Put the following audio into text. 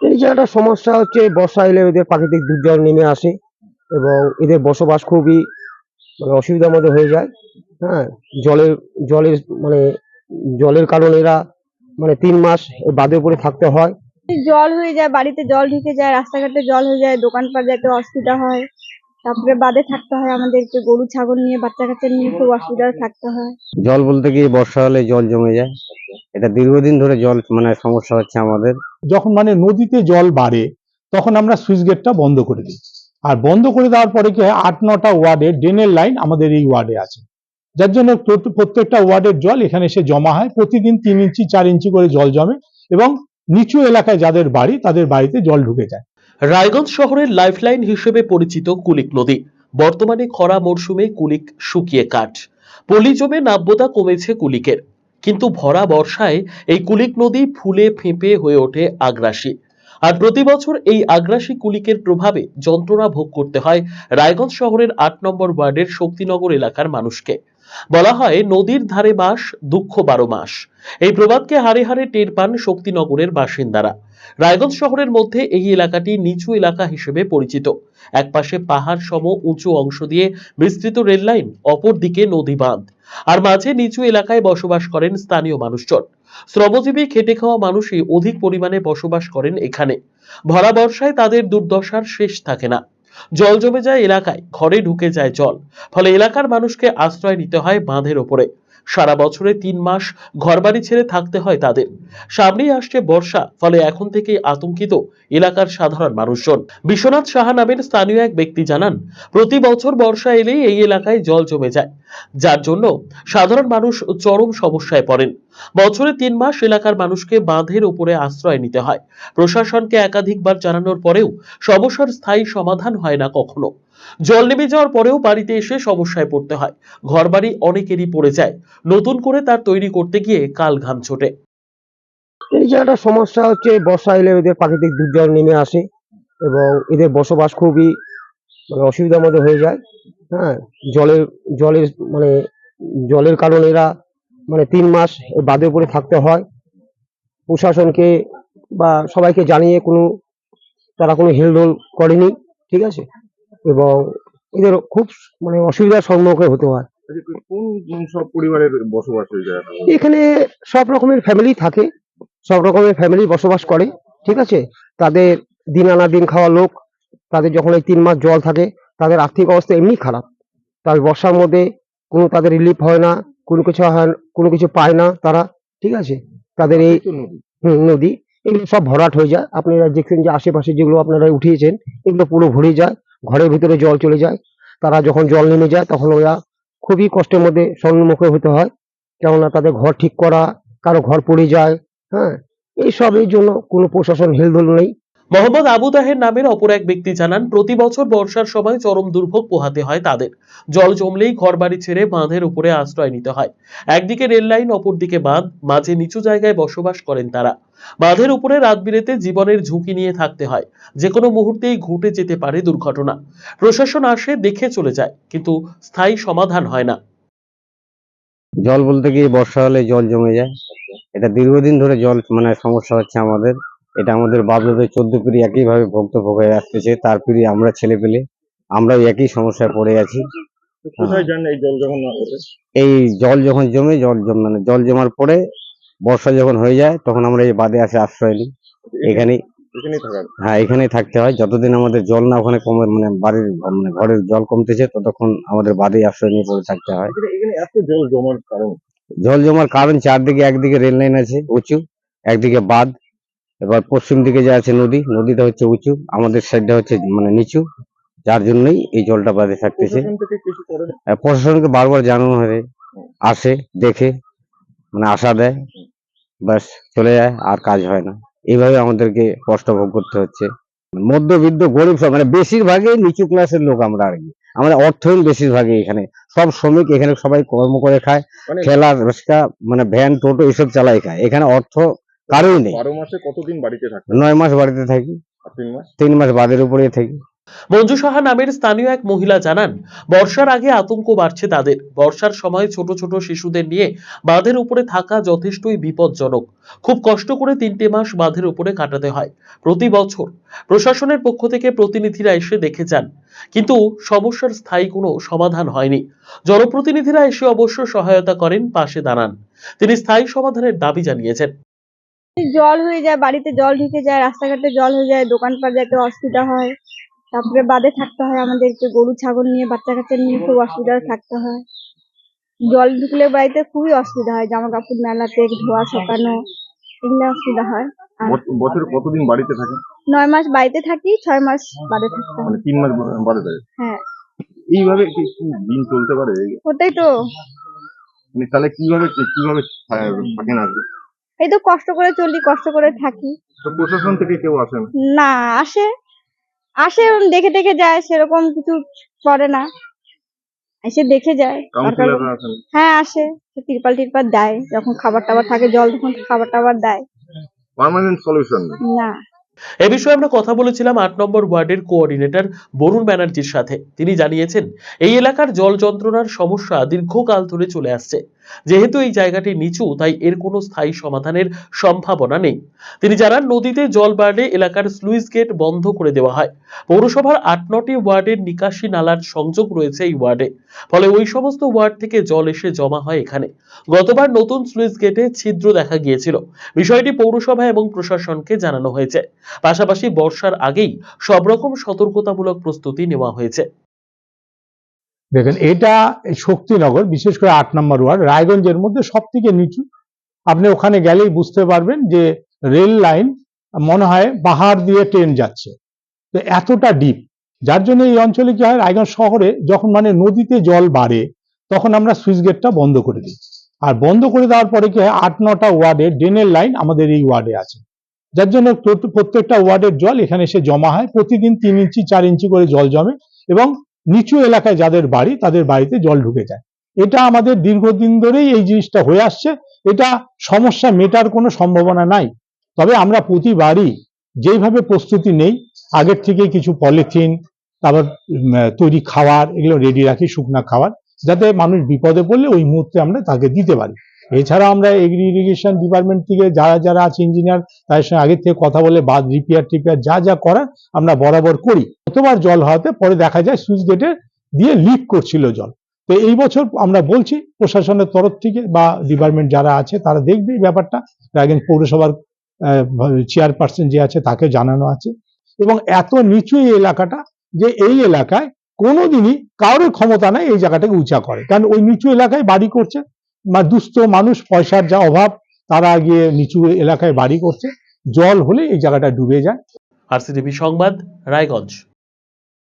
এই জায়গাটা সমস্যা হচ্ছে বর্ষা এলে এদের প্রাকৃতিক দুর্যোগ নেমে আসে এবং এদের বসবাস খুবই মানে অসুবিধার মধ্যে হয়ে যায়। হ্যাঁ জলের জলের মানে জলের কারণে এরা মানে তিন মাস বাঁধের উপরে থাকতে হয়। জল হয়ে যায় বাড়িতে জল ঢুকে যায় রাস্তাঘাটে জল হয়ে যায় দোকানপাট যেতে অসুবিধা হয় তারপরে বাদে থাকতে হয় আমাদেরকে গরু ছাগল নিয়ে বাচ্চা কাচ্চা নিয়ে খুব অসুবিধায় থাকতে হয়। জল বলতে কি বর্ষা হলে জল জমে যায়? এটা দীর্ঘদিন ধরে জল মানে সমস্যা হচ্ছে আমাদের। যখন মানে নদীতে জল বাড়ে তখন আমরা সুইচ গেটটা বন্ধ করে দিই। আর বন্ধ করে দেওয়ার পরে কি হয়? আট নটা ওয়ার্ডের ড্রেনের লাইন আমাদের এই ওয়ার্ডে আছে। যার জন্য প্রত্যেকটা ওয়ার্ডের জল এখানে এসে জমা হয়। প্রতিদিন তিন ইঞ্চি চার ইঞ্চি করে জল জমে এবং নিচু এলাকায় যাদের বাড়ি তাদের বাড়িতে জল ঢুকে যায়। রায়গঞ্জ শহরের লাইফলাইন হিসেবে পরিচিত কুলিক নদী। বর্তমানে খরা মরশুমে কুলিক শুকিয়ে কাঠ। পলি জমে নাব্যতা কমেছে কুলিকের। কিন্তু ভরা বর্ষায় এই কুলিক নদী ফুলে ফেঁপে হয়ে ওঠে আগ্রাসী। আর প্রতি বছর এই আগ্রাসী কুলিকের প্রভাবে যন্ত্রণা ভোগ করতে হয় রায়গঞ্জ শহরের আট নম্বর ওয়ার্ডের শক্তিনগর এলাকার মানুষকে। বলা হয়, নদীর ধারে মাস দুঃখ বারো মাস। এই প্রবাদকে হারে হারে টের পান শক্তিনগরের বাসিন্দারা। রায়গঞ্জ শহরের মধ্যে এই এলাকাটি নিচু এলাকা হিসেবে পরিচিত। একপাশে পাহাড় সম উঁচু অংশ দিয়ে বিস্তৃত রেল লাইন অপরদিকে নদী বাঁধ। আর মাঝে নিচু এলাকায় বসবাস করেন স্থানীয় মানুষজন। শ্রমজীবী, খেটে খাওয়া মানুষই অধিক পরিমাণে বসবাস করেন এখানে। ভরা বর্ষায় তাদের দুর্দশার শেষ থাকে না। জল জমে যায় এলাকায়, ঘরে ঢুকে যায় জল। ফলে এলাকার মানুষকে আশ্রয় নিতে হয় বাঁধের ওপরে। সারা বছরে তিন মাস ঘরবাড়ি ছেড়ে থাকতে হয় তাদের। সামনেই আসছে বর্ষা, ফলে এখন থেকেই আতঙ্কিত এলাকার সাধারণ মানুষজন। বিশ্বনাথ সাহা নামের স্থানীয় এক ব্যক্তি জানান, প্রতি বছর বর্ষা এলেই এই এলাকায় জল জমে যায়। যার জন্য সাধারণ মানুষ চরম সমস্যায় পড়েন। বছরে তিন মাস এলাকার মানুষকে বাঁধের উপরে আশ্রয় নিতে হয়। প্রশাসনকে একাধিকবার জানানোর পরেও সমস্যার স্থায়ী সমাধান হয় না কখনো। জল নেমে যাওয়ার পরেও বাড়িতে এসে সমস্যায় পড়তে হয়। ঘরবাড়ি অনেকেরই পড়ে যায়। নতুন করে তার তৈরি করতে গিয়ে কাল ঘাম ছোটে। এই যে একটা সমস্যা হচ্ছে, বর্ষা এলে এদের প্রাকৃতিক দুর্যোগ নেমে আসে এবং এদের বসবাস খুবই মানে অসুবিধার মধ্যে হয়ে যায়। হ্যাঁ জলের জলের মানে জলের কারণে এরা মানে তিন মাস বাঁধের উপরে থাকতে হয়। প্রশাসনকে বা সবাইকে জানিয়ে কোনো, তারা কোনো হেলদোল করেনি, ঠিক আছে? এবং এদের খুব মানে অসুবিধার সম্মুখীন হতে হয়। আচ্ছা, কোন কোন সব পরিবারের বসবাস যায়? এখানে সব রকমের ফ্যামিলি থাকে সব রকমের ফ্যামিলি বসবাস করে ঠিক আছে? তাদের দিন আনা দিন খাওয়া লোক তাদের যখন এই তিন মাস জল থাকে তাদের আর্থিক অবস্থা এমনি খারাপ। তার বর্ষার মধ্যে কোনো তাদের রিলিফ হয় না কোনো কিছু হয় কোনো কিছু পায় না তারা ঠিক আছে? তাদের এই হুম, নদী এগুলো সব ভরাট হয়ে যায়। আপনারা দেখছেন যে আশেপাশে যেগুলো আপনারা উঠিয়েছেন এগুলো পুরো ভরে যায়। ঘরের ভিতরে জল চলে যায়। তারা যখন জল নেমে যায়, তখন ওরা খুবই কষ্টের মধ্যে সম্মুখে হতে হয়। কেননা তাদের ঘর ঠিক করা, কারও ঘর পড়ে যায় হ্যাঁ? এইসব এই জন্য কোনো প্রশাসন হেলদোল নেই। মোহাম্মদ আবু তাহের নামের অপর এক ব্যক্তি জানান, প্রতি বছর বর্ষার সময় চরম দুর্ভোগ পোহাতে হয় তাদের। জল জমলেই ঘরবাড়ি ছেড়ে বাঁধের উপরে আশ্রয় নিতে হয়। একদিকে রেল লাইন, অপরদিকে বাঁধ। মাঝে নিচু জায়গায় বসবাস করেন তারা। বাঁধের উপরে রাত বিরেতে জীবনের ঝুঁকি নিয়ে থাকতে হয়। যে কোনো মুহূর্তেই ঘটে যেতে পারে দুর্ঘটনা। প্রশাসন আসে, দেখে চলে যায়, কিন্তু স্থায়ী সমাধান হয় না। জল বলতে গিয়ে বর্ষা হলে জল জমে যায়। এটা দীর্ঘদিন ধরে জল মানে সমস্যা হচ্ছে আমাদের। এটা আমাদের বাপদাদের চোদ্দ পিড়ি একইভাবে ভক্ত ভোগ হয়ে আসতেছে তার পিড়ি আমরা ছেলে পেলে আমরাও একই সমস্যায় পড়ে আছি। এই জল যখন জমে জল জম মানে জল জমার পরে বর্ষা যখন হয়ে যায় তখন আমরা এই বাদে আসে আশ্রয় নিই। এখানেই এখানেই হ্যাঁ এখানেই থাকতে হয়। যতদিন আমাদের জল না ওখানে কমে মানে বাড়ির মানে ঘরের জল কমতেছে ততক্ষণ আমাদের বাদেই আশ্রয় নিয়ে পড়ে থাকতে হয়। এখানে এখানে জল জমার কারণ? জল জমার কারণ চারদিকে একদিকে রেল লাইন আছে উঁচু একদিকে বাঁধ এবার পশ্চিম দিকে যে আছে নদী নদীটা হচ্ছে উঁচু আমাদের সাইডটা হচ্ছে মানে নিচু যার জন্যই এই জলটা বাদে থাকতেছে। আর প্রশাসনকে বারবার জানানো হয় আসে দেখে মানে আশা দেয় ব্যাস চলে যায় আর কাজ হয় না। এইভাবে আমাদেরকে কষ্ট ভোগ করতে হচ্ছে। মধ্যবিত্ত গরিব সব মানে বেশিরভাগই নিচু ক্লাসের লোক আমরা আর কি। আমাদের অর্থহীন বেশিরভাগই এখানে। সব শ্রমিক এখানে সবাই কর্ম করে খায় মানে রিক্সা মানে ভ্যান টোটো এসব চালাই খায়। এখানে অর্থ কারোই নেই। বারো মাসে কতদিন বাড়িতে নয় মাস বাড়িতে থাকি। তিন মাস? তিন মাস বাদের উপরেই থাকি। মঞ্জু সাহা নামের স্থানীয় এক মহিলা জানান বর্ষার আগে আতঙ্ক বাড়ছে তাদের। বর্ষার সময় ছোট ছোট শিশুদের নিয়ে বাঁধের উপরে থাকা যথেষ্টই বিপজ্জনক। খুব কষ্ট করে তিনটে মাস বাঁধের উপরে কাটাতে হয় প্রতি বছর। প্রশাসনের পক্ষ থেকে প্রতিনিধিরা এসে দেখে যান। কিন্তু সমস্যার স্থায়ী কোনো সমাধান হয়নি। জনপ্রতিনিধিরা এসে অবশ্য সহায়তা করেন পাশে দাঁড়ান। তিনি স্থায়ী সমাধানের দাবি জানিয়েছেন। জল হয়ে যায় বাড়িতে জল ঢুকে যায় রাস্তাঘাটে জল হয়ে যায় দোকানপাট যেতে অসুবিধা হয়। তারপরে বাদে থাকতে হয় আমাদেরকে গরু ছাগল নিয়ে বাচ্চা কাচ্চা নিয়ে খুব অসুবিধায় থাকতে হয়। জল ঢুকলে বাড়িতে খুবই অসুবিধা হয় জামা কাপড় মেলাতে ধোয়া শোকানো এগুলো অসুবিধা হয়। বছরে কতদিন বাড়িতে থাকে? নয় মাস বাড়িতে থাকি ছয় মাস বাদে থাকতে মানে তিন মাস থাকে? হ্যাঁ। এইভাবে কি দিন চলতে পারে? ওটাই তো। মানে তাহলে কীভাবে কীভাবে থাকেন কি? এই তো কষ্ট করে চলি কষ্ট করে থাকি। প্রশাসন থেকে কেউ আসে না আসে। আসে দেখে দেখে যায় সেরকম কিছু করে না। এসে দেখে যায় আসেন? হ্যাঁ আসে। তিরপাল টিরপাল দেয় যখন খাবার টাবার থাকে জল তখন খাবার টাবার দেয়। পার্মানেন্ট সলিউশন না। এ বিষয়ে আমরা কথা বলেছিলাম আট নম্বর ওয়ার্ডের কোঅর্ডিনেটর বরুণ ব্যানার্জির সাথে। তিনি জানিয়েছেন এই এলাকার জল যন্ত্রণার সমস্যা দীর্ঘকাল ধরে চলে আসছে। যেহেতু এই জায়গাটি নিচু, তাই এর কোনো স্থায়ী সমাধানের সম্ভাবনা নেই। তিনি জানান, নদীতে জল বাড়লে এলাকার স্লুইস গেট বন্ধ করে দেওয়া হয়। পৌরসভার আট নটি ওয়ার্ডের নিকাশি নালার সংযোগ রয়েছে এই ওয়ার্ডে। ফলে ওই সমস্ত ওয়ার্ড থেকে জল এসে জমা হয় এখানে। গতবার নতুন স্লুইস গেটে ছিদ্র দেখা গিয়েছিল। বিষয়টি পৌরসভা এবং প্রশাসনকে জানানো হয়েছে। পাশাপাশি বর্ষার আগেই সব রকম সতর্কতামূলক প্রস্তুতি নেওয়া হয়েছে। দেখেন, এটা শক্তিনগর, বিশেষ করে আট নম্বর ওয়ার্ড, রায়গঞ্জের মধ্যে সব থেকে নিচু। আপনি ওখানে গেলেই বুঝতে পারবেন যে রেল লাইন মনে হয় পাহাড় দিয়ে ট্রেন যাচ্ছে। তো এতটা ডিপ যার জন্য এই অঞ্চলে কি হয়, রায়গঞ্জ শহরে যখন মানে নদীতে জল বাড়ে, তখন আমরা সুইচ গেটটা বন্ধ করে দিই। আর বন্ধ করে দেওয়ার পরে কি হয়, আট নটা ওয়ার্ডে ড্রেনের লাইন আমাদের এই ওয়ার্ডে আছে। যার জন্য প্রত্যেকটা ওয়ার্ডের জল এখানে এসে জমা হয়। প্রতিদিন তিন ইঞ্চি, চার ইঞ্চি করে জল জমে এবং নিচু এলাকায় যাদের বাড়ি, তাদের বাড়িতে জল ঢুকে যায়। এটা আমাদের দীর্ঘদিন ধরেই এই জিনিসটা হয়ে আসছে। এটা সমস্যা মেটার কোনো সম্ভাবনা নাই। তবে আমরা প্রতিবারই যেইভাবে প্রস্তুতি নেই, আগের থেকে কিছু পলিথিন, তারপর তৈরি খাওয়ার, এগুলো রেডি রাখি, শুকনা খাওয়ার, যাতে মানুষ বিপদে পড়লে ওই মুহূর্তে আমরা তাকে দিতে পারি। এছাড়া আমরা এগ্রি ইরিগেশন ডিপার্টমেন্ট থেকে যারা যারা আছে ইঞ্জিনিয়ার তাদের সঙ্গে আগের থেকে কথা বলে বাদ রিপেয়ার টিপেয়ার যা যা করার আমরা বরাবর করি। কতবার জল হওয়াতে পরে দেখা যায় সুইচ গেটে দিয়ে লিক করছিল জল। তো এই বছর আমরা বলছি প্রশাসনের তরফ থেকে বা ডিপার্টমেন্ট যারা আছে তারা দেখবে এই ব্যাপারটা। রায়গঞ্জ পৌরসভার চেয়ারপারসন যে আছে তাকে জানানো আছে। এবং এত নিচু এই এলাকাটা যে এই এলাকায় কোনোদিনই কারোর ক্ষমতা নাই এই জায়গাটাকে উঁচা করে। কারণ ওই নিচু এলাকায় বাড়ি করছে দুস্থ মানুষ, পয়সার যা অভাব, তারা গিয়ে নিচু এলাকায় বাড়ি করছে। জল হলে এই জায়গাটা ডুবে যায়। আরসিটিভি সংবাদ, রায়গঞ্জ।